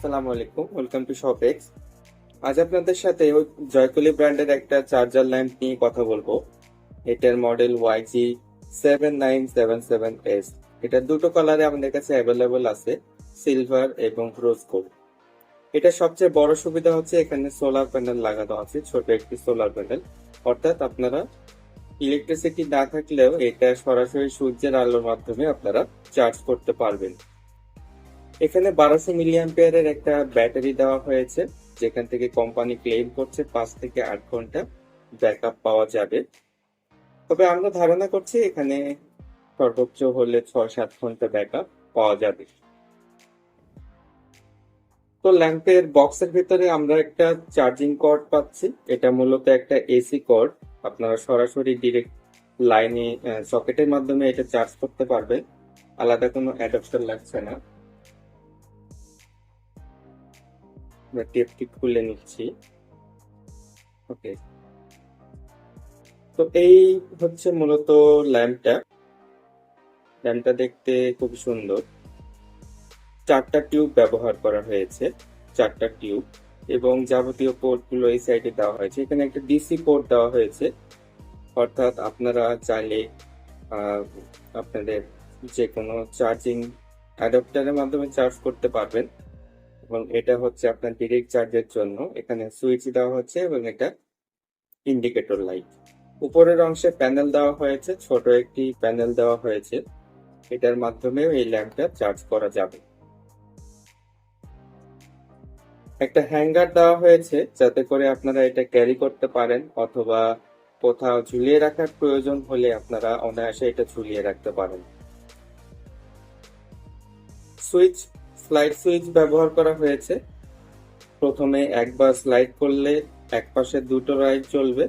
আসসালামু আলাইকুম welcome to শপেক্স আজ আপনাদের সাথে জয়কলি ব্র্যান্ডের একটা চার্জার ল্যাম্প নিয়ে কথা বলব। এটার model YG seven nine seven seven S এটা দুটো কালারে আমাদের কাছে অ্যাভেলেবল আছে সিলভার এবং রোজ গোল্ড এটা সবচেয়ে বড় সুবিধা হচ্ছে এখানে সোলার প্যানেল লাগানো আছে, ছোট একটি সোলার প্যানেল অর্থাৎ আপনারা ইলেকট্রিসিটি না থাকলেও এটা সরাসরি সূর্যের আলোর মাধ্যমে আপনারা চার্জ করতে পারবেন। এখানে বারোশো মিলিয়াম্পিয়ারের একটা ব্যাটারি দেওয়া হয়েছে, যেখান থেকে কোম্পানি ক্লেম করছে পাঁচ থেকে আট ঘণ্টা ব্যাকআপ পাওয়া যাবে। তবে আমরা ধারণা করছি এখানে সর্বোচ্চ হলে ছয় সাত ঘণ্টা ব্যাকআপ পাওয়া যাবে। তো ল্যাম্পের বক্সের ভিতরে আমরা একটা চার্জিং কর্ড পাচ্ছি। এটা মূলত একটা এসি কর্ড। আপনারা সরাসরি ডিরেক্ট লাইনে সকেটের মাধ্যমে এটা চার্জ করতে পারবেন। আলাদা কোনো অ্যাডাপ্টার লাগছে না। আমরা টেপটি খুলে নিচ্ছি। ওকে তো এই হচ্ছে মূলত ল্যাম্পটা। ল্যাম্পটা দেখতে খুব সুন্দর। চারটা টিউব ব্যবহার করা হয়েছে, চারটা টিউব। এবং যাবতীয় পোর্টগুলো এই সাইডে দেওয়া হয়েছে। এখানে একটা ডিসি পোর্ট দেওয়া হয়েছে। অর্থাৎ আপনারা চাইলে আপনাদের যে কোনো চার্জিং অ্যাডাপ্টারের মাধ্যমে চার্জ করতে পারবেন। এবং এটা হচ্ছে আপনার ডিরেক্ট চার্জের জন্য। এখানে সুইচ দেওয়া হচ্ছে এবং এটা ইন্ডিকেটর লাইট উপরের অংশে প্যানেল দেওয়া হয়েছে, ছোট একটি প্যানেল দেওয়া হয়েছে। এটার মাধ্যমে এই ল্যাম্পটা চার্জ করা যাবে। একটা হ্যাঙ্গার দেওয়া হয়েছে যাতে করে আপনারা এটা ক্যারি করতে পারেন অথবা কোথাও ঝুলিয়ে রাখার প্রয়োজন হলে আপনারা অনায়াসে এটা ঝুলিয়ে রাখতে পারেন। সুইচ স্লাইড সুইচ ব্যবহার করা হয়েছে। প্রথমে একবার স্লাইড করলে এক পাশে দুটো লাইট জ্বলবে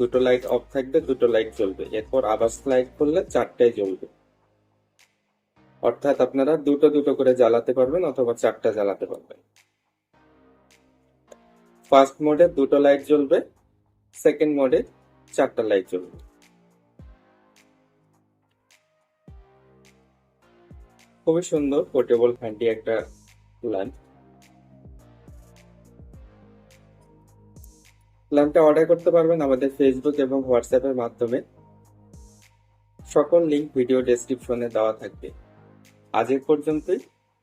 দুটো লাইট অফ থাকবে, দুটো লাইট জ্বলবে এরপর আবার স্লাইড করলে চারটায় জ্বলবে। অর্থাৎ আপনারা দুটো দুটো করে জ্বালাতে পারবেন অথবা চারটা জ্বালাতে পারবেন। ফার্স্ট মোডে দুটো লাইট জ্বলবে সেকেন্ড মোডে চারটা লাইট জ্বলবে। খুবই সুন্দর পোর্টেবল হ্যান্ডি একটা ল্যাম্প। ল্যাম্পটা অর্ডার করতে পারবেন আমাদের ফেসবুক এবং হোয়াটসঅ্যাপের মাধ্যমে। সকল লিংক ভিডিও ডেসক্রিপশনে দেওয়া থাকবে। আজ এ পর্যন্তই।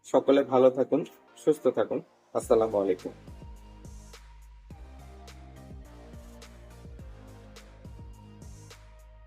সকলে ভালো থাকুন, সুস্থ থাকুন। আসসালামু আলাইকুম।